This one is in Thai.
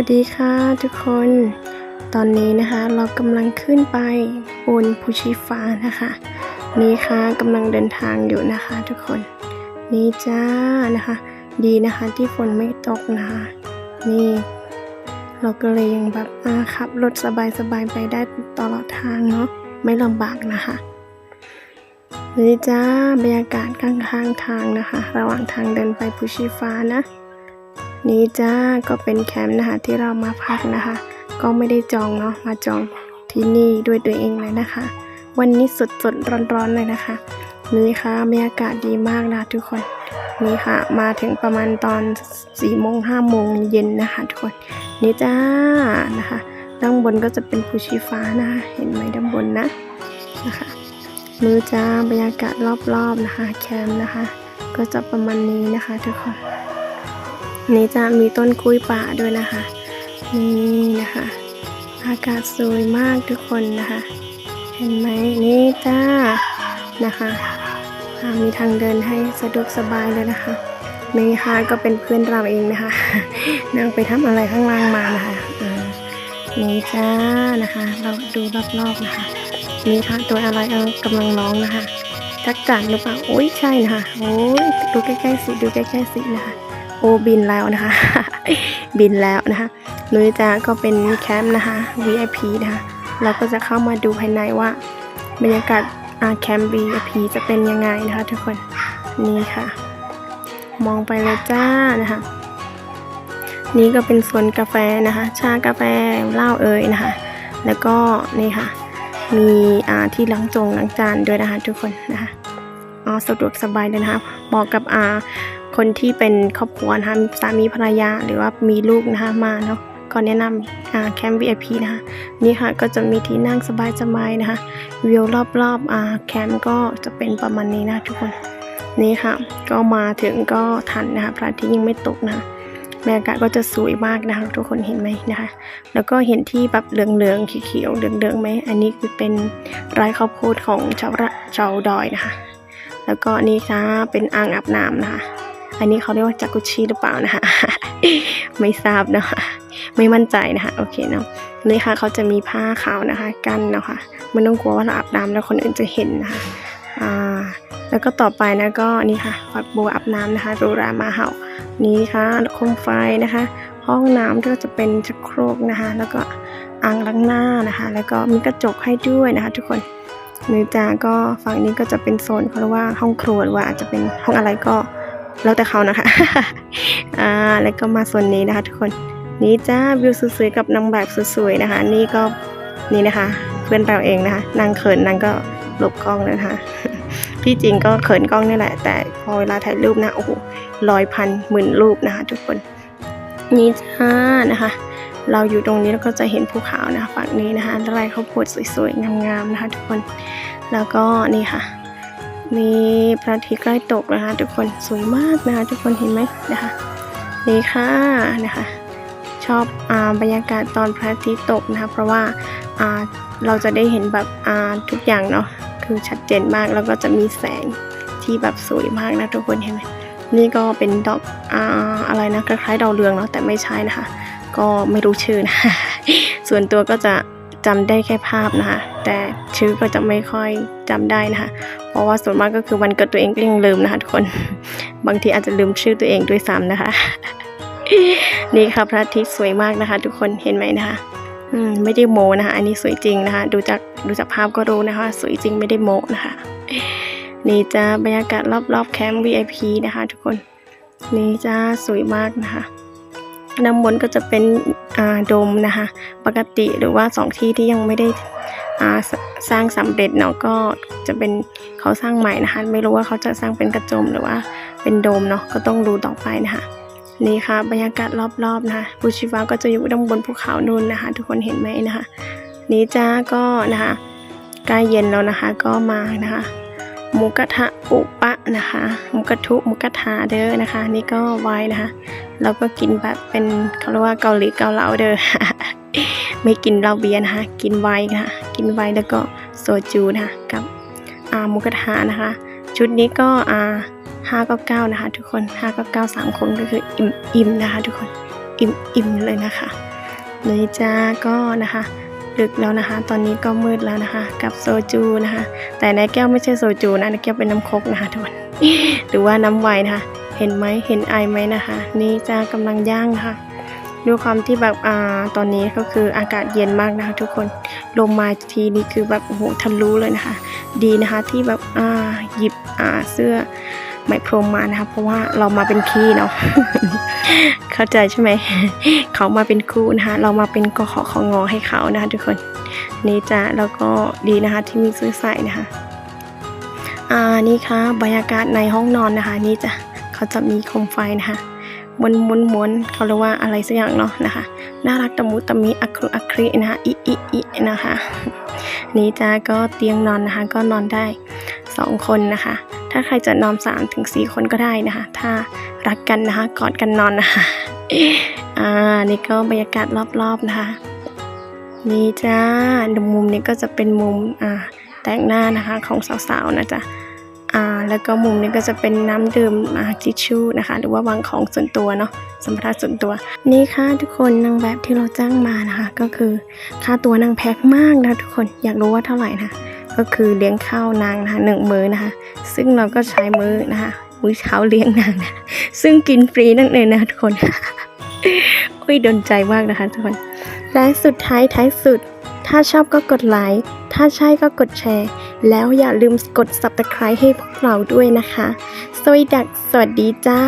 วัสดีค่ะทุกคน ตอนนี้นะคะเรากำลังขึ้นไปบนภูชีฟ้านะคะ นี่ค่ะกำลังเดินทางอยู่นะคะทุกคน นี่จ้านะคะ ดีนะคะที่ฝนไม่ตกนะคะ นี่ เราก็เลยยังแบบอ่าขับรถสบายๆไปได้ตลอดทางเนาะไม่ลำบากนะคะนี่จ้าบรรยากาศข้างๆทางนะคะ ระหว่างทางเดินไปภูชีฟ้านะ นี่จ้าก็เป็นแคมป์นะคะที่เรามาพักนะคะ ก็ไม่ได้จองเนาะมาจองที่นี่ด้วยตัวเองเลยนะคะ วันนี้สดสดๆร้อนๆเลยนะคะ นี่ค่ะบรรยากาศดีมากนะทุกคนนี่ค่ะ มาถึงประมาณตอน4ี่โมงห้าโมงเย็นนะคะทุกคนนี่จ้านะคะด้านบนก็จะเป็นภูชีฟ้านะคะเห็นไหมด้านบนนะนะคะมือจ้าบรรยากาศรอบๆนะคะ แคมป์นะคะ ก็จะประมาณนี้นะคะทุกคน นี่จะมีต้นกล้ยป่าด้วยนะคะ นี่นะคะ อากาศสวยมากทุกคนนะคะ เห็นไหมนี่จ้านะคะมีทางเดินให้สะดวกสบายเลยนะคะนี่ค่ะก็เป็นเพื่อนเราเองนะคะนั่งไปทำอะไรข้างล่างมานะคะนี่จ้านะคะ เราดูรอบๆนะคะนี่ค่ะตัวอะไรเออกำลังร้องนะคะจักจั่นหรือเปล่าโอ้ยใช่นะคะโอ้ยดูใกล้ๆสิดูใกล้ๆสินะคะ โอ้บินแล้วนะคะ บินแล้วนะคะนุ้ยจ้าก็เป็นแคมป์นะคะ VIP นะคะ เราก็จะเข้ามาดูภายในว่า บรรยากาศอาแคมป์ VIP จะเป็นยังไงนะคะ ทุกคนนี่ค่ะ มองไปเลยจ้านะคะ นี่ก็เป็นโซนกาแฟนะคะ ชากาแฟเหล้าเอ่ยนะคะ แล้วก็นี่ค่ะ มีอ่าที่ล้างจงล้างจานด้วยนะคะ ทุกคนนะคะอ๋อสะดวกสบายเลยนะคะเหมาะกับอ่า คนที่เป็นครอบครัวนะคะสามีภรรยาหรือว่ามีลูกนะคะมาเนาะก็แนะนำแคมป์ VIP นะคะนี่ค่ะก็จะมีที่นั่งสบายๆนะคะวิวรอบๆอ่าแคมป์ก็จะเป็นประมาณนี้นะทุกคนนี่ค่ะ ก็มาถึงก็ทันนะคะพระอาทิตย์ยังไม่ตกนะคะบรรยากาศก็จะสวยมากนะคะ ทุกคนเห็นไหมนะคะ แล้วก็เห็นที่แบบเหลืองๆเขียวๆเหลืองๆไหมอันนี้คือเป็นไร่ข้าวโพดของชาวระชาวดอยนะคะ แล้วก็นี่ค่ะเป็นอ่างอาบน้ำนะคะ อันนี้เขาเรียกว่าจากุชิหรือเปล่านะคะ ไม่ทราบนะคะ ไม่มั่นใจนะคะ โอเคเนาะนี่ค่ะเขาจะมีผ้าขาวนะคะกันเนาะค่ะไม่ต้องกลัวว่าเราอาบน้ำแล้วคนอื่นจะเห็นนะคะ อ่า แล้วก็ต่อไปนะก็นี่ค่ะฝักบัวอาบน้ำนะคะรูรามาเห่า นี่ค่ะโคมไฟนะคะ ห้องน้ำก็จะเป็นชักโครกนะคะ แล้วก็อ่างล้างหน้านะคะ แล้วก็มีกระจกให้ด้วยนะคะ ทุกคนนี่จาก็ฝั่งนี้ก็จะเป็นโซนเขาเรียกว่าห้องครัวหรือว่าอาจจะเป็นห้องอะไรก็ แล้วแต่เขานะคะ อ่า แล้วก็มาส่วนนี้นะคะ ทุกคน นี่จ้าวิวสวยๆกับนางแบบสวยๆนะคะ นี่ก็นี่นะคะ เพื่อนเราเองนะคะ นางเขินนางก็หลบกล้องนะคะ ที่จริงก็เขินกล้องนี่แหละ แต่พอเวลาถ่ายรูปนะโอ้โหร้อยพันหมื่นรูปนะคะ ทุกคน นี่จ้านะคะ เราอยู่ตรงนี้แล้วก็จะเห็นภูเขานะคะฝั่งนี้นะคะอะไร่ข้าโพดสวยๆงามๆนะคะ ทุกคน แล้วก็นี่ค่ะ มีพระอาทิตย์ใกล้ตกนะคะ ทุกคนสวยมากนะคะ ทุกคนเห็นไหมนะคะนี่ค่ะนะคะ ชอบอบรรยากาศตอนพระอาทิตย์ตกนะคะ เพราะว่าเราจะได้เห็นแบบทุกอย่างเนาะคือชัดเจนมากแล้วก็จะมีแสงที่แบบสวยมากนะทุกคนเห็นไหมนี่ก็เป็นดอกอ่าอะไรนะคล้ายๆดาวเรืองเนาะแต่ไม่ใช่นะคะ ก็ไม่รู้ชื่อนะคะส่วนตัวก็จะจำได้แค่ภาพนะคะ แต่ชื่อก็จะไม่ค่อยจำได้นะคะ ราะว่าส่วนมากก็คือวันเกิดตัวเองก็ยังลืมนะคะทุกคน บางทีอาจจะลืมชื่อตัวเองด้วยซ้ำนะคะ นี่ค่ะพระอาทิตย์สวยมากนะคะ ทุกคนเห็นไหมนะคะอืมไม่ได้โมนะคะ อันนี้สวยจริงนะคะ ดูจากดูจากภาพก็รู้นะคะ สวยจริงไม่ได้โมนะคะ นี่จะบรรยากาศรอบๆแคมป์ VIP นะคะ ทุกคน นี่จะสวยมากนะคะด้านบนก็จะเป็นอาโดมนะคะ ปกติหรือว่าสองที่ที่ยังไม่ได้ สร้างสำเร็จเนาะก็จะเป็นเขาสร้างใหม่นะคะ ไม่รู้ว่าเขาจะสร้างเป็นกระจมหรือว่าเป็นโดมเนาะก็ต้องดูต่อไปนะคะนี่ค่ะบรรยากาศรอบๆนะคะบูชิวาก็จะอยู่ด้านบนภูเขานู่นนะคะ ทุกคนเห็นไหมนะคะ นี่จ้าก็นะคะใกล้เย็นแล้วนะคะก็มานะคะหมูกระทะอุปะนะคะหมูกระทุหมูกระทะเด้อนะคะ นี่ก็ไว้นะคะ เราก็กินแบบเป็นเขาเรียกว่าเกาหลีเกาเหลาเด้อ ไม่กินเหล้าเบียร์นะคะ กินไวน์ค่ะกินไวน์แล้วก็โซจูนะคะกับอ่าหมูกระทะนะคะ ชุดนี้ก็อ่าห้าเก้าเก้านะคะ ทุกคนห้าเก้าเก้าสามคนก็คืออิ่มอิ่มนะคะ ทุกคนอิ่มอิ่มเลยนะคะนี่จ้าก็นะคะดึกแล้วนะคะ ตอนนี้ก็มืดแล้วนะคะ กับโซจูนะคะ แต่ในแก้วไม่ใช่โซจูนะในแก้วเป็นน้ำคกนะคะทุกคนหรือว่าน้ำไวน์นะคะ เห็นไหมเห็นไอไหมนะคะ นี่จ้ากำลังย่างนะคะ ด้วยความที่แบบอ่าตอนนี้ก็คืออากาศเย็นมากนะคะ ทุกคนลงมาทีนี้คือแบบโอ้โหทะลุเลยนะคะ ดีนะคะที่แบบอ่าหยิบอ่าเสื้อไหมพรมมานะคะเพราะว่าเรามาเป็นขี้เนาะเข้าใจใช่ไหมเขามาเป็นคู่นะคะ เรามาเป็นกขอของอให้เขานะคะ ทุกคนนี่จ้ะแล้วก็ดีนะคะที่มีซื้อใส่นะคะอ่านี่ค่ะบรรยากาศในห้องนอนนะคะ นี่จ้ะเขาจะมีโคมไฟนะคะ มวนมวนมวนเขาเรียกว่าอะไรสักอย่างเนาะนะคะ น่ารักตะมุตะมิอัครุอัครินะคะอิอิอินะคะนี่จ้าก็เตียงนอนนะคะ ก็นอนได้สองคนนะคะ ถ้าใครจะนอน3าถึงสคนก็ได้นะคะ ถ้ารักกันนะคะกอดกันนอนนะคะอ่านี่ก็บรรยากาศรอบๆนะคะ นี่จ้ามุมนี้ก็จะเป็นมุมอ่าแต่งหน้านะคะของสาวๆนะจ๊ะ แล้วก็มุมนี้ก็จะเป็นน้ำดื่มอาทิชชู่นะคะ หรือว่าวางของส่วนตัวเนาะสัมภาระส่วนตัว นี่ค่ะทุกคนนางแบบที่เราจ้างมานะคะ ก็คือค่าตัวนางแพงมากนะทุกคนอยากรู้ว่าเท่าไหร่นะคะก็คือเลี้ยงข้าวนางนะคะหนึ่งมื้อนะคะ ซึ่งเราก็ใช้มื้อนะคะ มื้อเช้าเลี้ยงนางนะซึ่งกินฟรีนั่นเองนะทุกคนอุ้ยโดนใจมากนะคะทุกคนและสุดท้ายท้ายสุด ถ้าชอบก็กดไลค์ถ้าใช่ก็กดแชร์ แล้วอย่าลืมกด subscribe ให้พวกเราด้วยนะคะ สวัสดีสวัสดีจ้า